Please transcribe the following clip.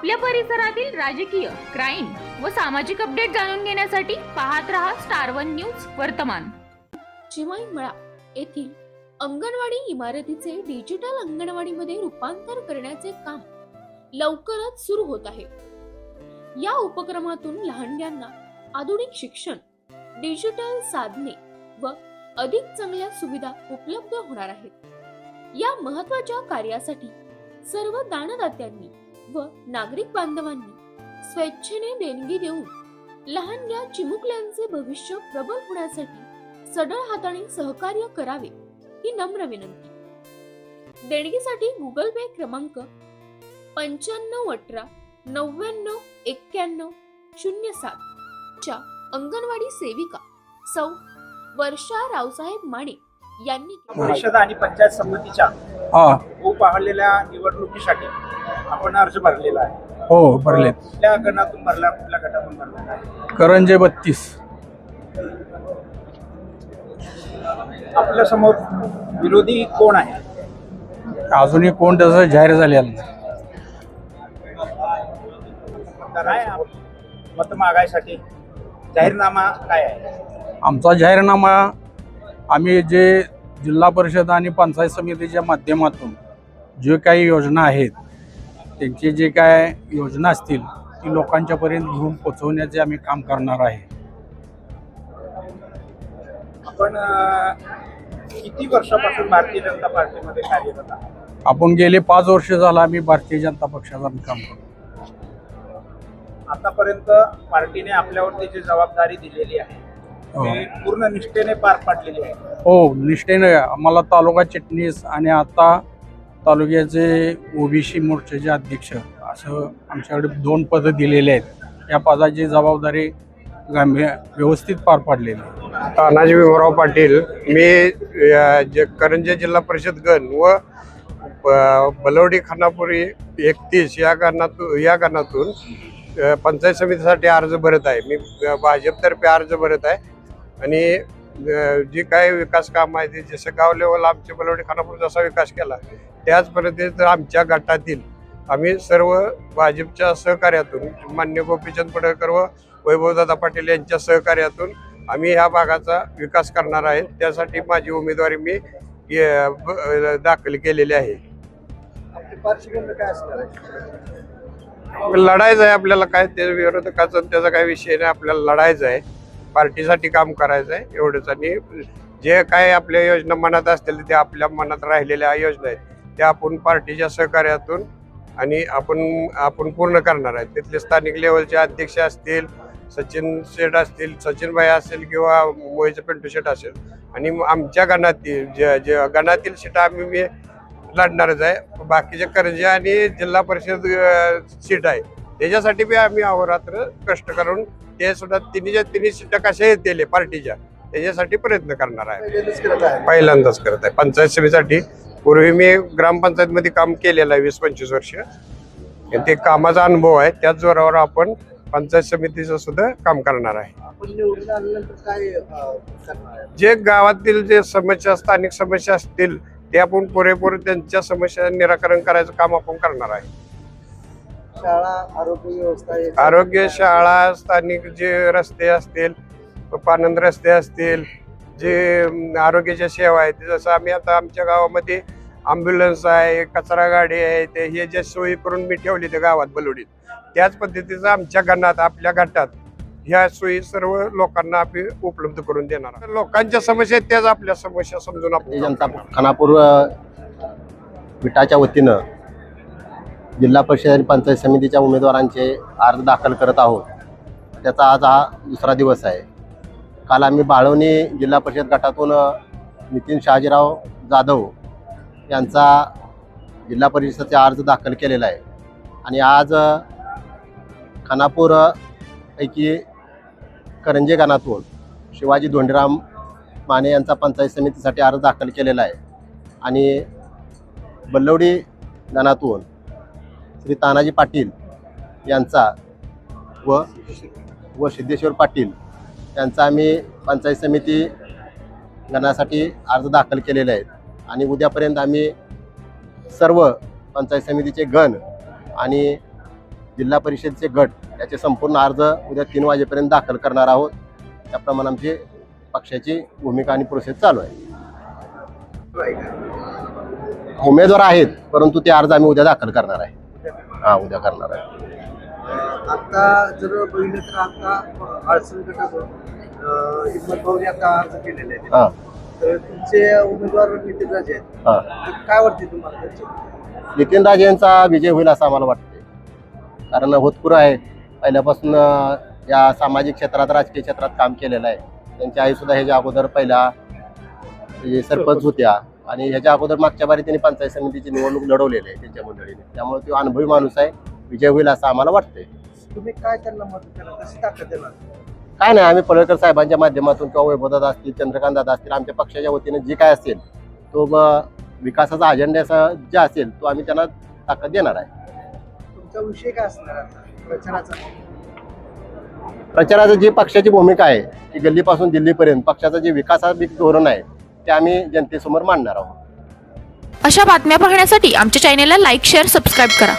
आपल्या परिसरातील राजकीय क्राईम व सामाजिक अपडेट जाणून घेण्यासाठी पाहत रहा स्टार वन न्यूज वर्तमान. चिमाई मळा येथील अंगणवाडी इमारतीचे डिजिटल अंगणवाडीमध्ये रूपांतर करण्याचे काम लवकरच सुरू होत आहे. या उपक्रमातून लहानग्यांना आधुनिक शिक्षण डिजिटल साधने व अधिक चांगल्या सुविधा उपलब्ध होणार आहेत. या महत्त्वाच्या कार्यासाठी सर्व दानदात्यांनी व नागरिक बांधवांनी स्वेच्छेने देणगी देऊन लहानग्या चिमुकल्यांचे भविष्य प्रबल होण्यासाठी सढळ हाताने सहकार्य करावे ही नम्र विनंती. देणगीसाठी गुगल पे क्रमांक पंच्याण्णव अठरा नव्याण्णव एक्क्याण्णव शून्य सात च्या अंगणवाडी सेविका सौ वर्षा रावसाहेब माने यांनी परिषद आणि पंचायत समितीच्या हा. होऊ पाहिलेल्या निवडणुकीसाठी आपण अर्ज भरलेला आहे. हो भरलेत. कुठल्या गणातून भरला कुठल्या गटातून भरला करंजे बत्तीस. आपल्यासमोर विरोधी कोण आहे? अजूनही कोण त्याचं जाहीर झालेलं नाही. तर आहे मत मागायसाठी. जाहीरनामा काय आहे? आमचा जाहीरनामा आम्ही जे जिल्हा परिषद आणि पंचायत समितीच्या माध्यमातून जे काही योजना आहेत त्यांचे जे काय योजना असतील ती लोकांच्यापर्यंत घेऊन पोचवण्याचे आम्ही काम करणार आहे आपण किती वर्षापासून भारतीय जनता पार्टीमध्ये कार्यरत आहात आपण गेले पाच वर्ष झालं आम्ही भारतीय जनता पक्षाचं आम्ही काम करतो आतापर्यंत पार्टीने आपल्यावरती जी जबाबदारी दिलेली आहे. ती पूर्ण निष्ठेने पार पाडलेली आहे. हो निष्ठेने आम्हाला तालुका चिटणीस आणि आता तालुक्याचे ओबीसी मोर्चाचे अध्यक्ष असं आमच्याकडे दोन पदं दिलेले आहेत. या पदाची जबाबदारी गांभीर व्यवस्थित पार पाडलेली आहे. तानाजी भीमराव पाटील मी जे करंजे जिल्हा परिषद गण व ब- बलवडी खानापुरी एकतीस या गणातून या अ, पंचायत समितीसाठी अर्ज भरत आहे. मी भाजपतर्फे अर्ज भरत आहे. आणि जी काय विकास काम आहे ते जसं गाव लेवल आमच्या बलवडी खानापूर जसा विकास केला त्याच पद्धतीत आमच्या गटातील आम्ही सर्व भाजपच्या सहकार्यातून मान्य गोपीचंद पडळकर व वैभवदादा पाटील यांच्या सहकार्यातून आम्ही ह्या भागाचा विकास करणार आहे. त्यासाठी माझी उमेदवारी मी दाखल केलेली आहे. काय लढायचं आहे आपल्याला काय ते विरोधकाचा त्याचा काही विषय नाही आपल्याला लढायचं आहे. पार्टीसाठी काम करायचं आहे एवढंच. आणि जे काय आपल्या योजना मनात असतील ते आपल्या मनात राहिलेल्या योजना आहेत त्या आपण पार्टीच्या सहकार्यातून आणि आपण आपण पूर्ण करणार आहे. तिथले स्थानिक लेवलचे अध्यक्ष असतील सचिन शेठ असतील सचिन भाई असेल किंवा मोहितचं पिंटू शेठ असेल. आणि मग आमच्या गणातील जे जे गणातील सीट आम्ही मी लढणारच आहे. बाकीचे कर्जे आणि जिल्हा परिषद सीट आहे. त्याच्यासाठी बी आम्ही अहोरात्र कष्ट करून ते सुद्धा तिन्हीच्या तिन्ही सीटा कशा येतील पार्टीच्या त्याच्यासाठी प्रयत्न करणार आहे. पहिल्यांदाच करत आहे. पंचायत सभेसाठी पूर्वी मी ग्रामपंचायतमध्ये काम केलेलं आहे वीस पंचवीस वर्ष. ते कामाचा अनुभव आहे. त्याच जोरावर आपण पंचायत समितीचं सुद्धा काम करणार आहे? जे गावातील जे समस्या स्थानिक समस्या असतील ते आपण पुरेपूर त्यांच्या समस्या निराकरण करायचं काम आपण करणार आहे. शाळा आरोग्य व्यवस्था आरोग्य शाळा स्थानिक जे रस्ते असतील पानंद रस्ते असतील जे आरोग्याच्या सेवा आहेत जसं आम्ही आता आमच्या गावामध्ये अम्ब्युलन्स आहे कचरा गाडी आहे ते हे जे सोयी करून मी ठेवली त्या गावात बलवडीत त्याच पद्धतीचं आमच्या गणात आपल्या गटात ह्या सोयी सर्व लोकांना आम्ही उपलब्ध करून देणार. लोकांच्या समस्या आहेत त्याच आपल्या समस्या समजून आपण जनता खानापूर विटाच्या वतीनं जिल्हा परिषद आणि पंचायत समितीच्या उमेदवारांचे अर्ज दाखल करत आहोत. त्याचा आज हा दुसरा दिवस आहे. काल आम्ही बाळवणी जिल्हा परिषद गटातून नितीन शहाजीराव जाधव यांचा जिल्हा परिषदेचे अर्ज दाखल केलेला आहे. आणि आज खानापूर पैकी करंजे गणातून शिवाजी धोंडीराम माने यांचा पंचायत समितीसाठी अर्ज दाखल केलेला आहे. आणि बल्लवडी गणातून श्री तानाजी पाटील यांचा व व सिद्धेश्वर पाटील यांचा आम्ही पंचायत समिती गणासाठी अर्ज दाखल केलेले आहेत. आणि उद्यापर्यंत आम्ही सर्व पंचायत समितीचे गण आणि जिल्हा परिषदचे गट याचे संपूर्ण अर्ज उद्या तीन वाजेपर्यंत दाखल करणार आहोत. त्याप्रमाणे आमची पक्षाची भूमिका आणि प्रोसेस चालू आहे. उमेदवार आहेत परंतु ते अर्ज आम्ही उद्या दाखल करणार आहे. हा उद्या करणार आहे. आता जर बघितलं तर आता भाऊनी आता अर्ज केलेले आहेत. हा. तर तुमचे उमेदवार नितीन राजे आहेत. हा. तर काय वाटते तुम्हाला त्याचे? नितीन राजे यांचा विजय होईल असं आम्हाला वाटते कारण होतपुर आहे. पहिल्यापासून अं, या सामाजिक क्षेत्रात राजकीय क्षेत्रात काम केलेलं आहे. त्यांची आई सुद्धा ह्याच्या अगोदर पहिला म्हणजे सरपंच होत्या. आणि ह्याच्या अगोदर मागच्या बारी त्यांनी पंचायत समितीची निवडणूक लढवलेली आहे त्यांच्या मंडळीने. त्यामुळे तो अनुभवी माणूस आहे विजय होईल असं आम्हाला वाटतंय. तुम्ही काय त्यांना मदत करा कशी ताकद देणार? काय नाही आम्ही पडळकर साहेबांच्या माध्यमातून किंवा वैभवदादा असतील चंद्रकांत दादा असतील आमच्या पक्षाच्या वतीने जे काय असेल तो विकासाचा अजेंड्याचा जे असेल तो आम्ही त्यांना ताकद देणार आहे. तुमचा विषय काय असणार आता प्रचाराचा? प्रचाराचं जी पक्षाची भूमिका आहे की गल्लीपासून दिल्लीपर्यंत पक्षाचं जे विकासात्मक धोरण आहे ते आम्ही जनतेसमोर मांडणार आहोत. अशा बातम्या पाहण्यासाठी आमच्या चॅनेलला लाईक शेअर सबस्क्राईब करा.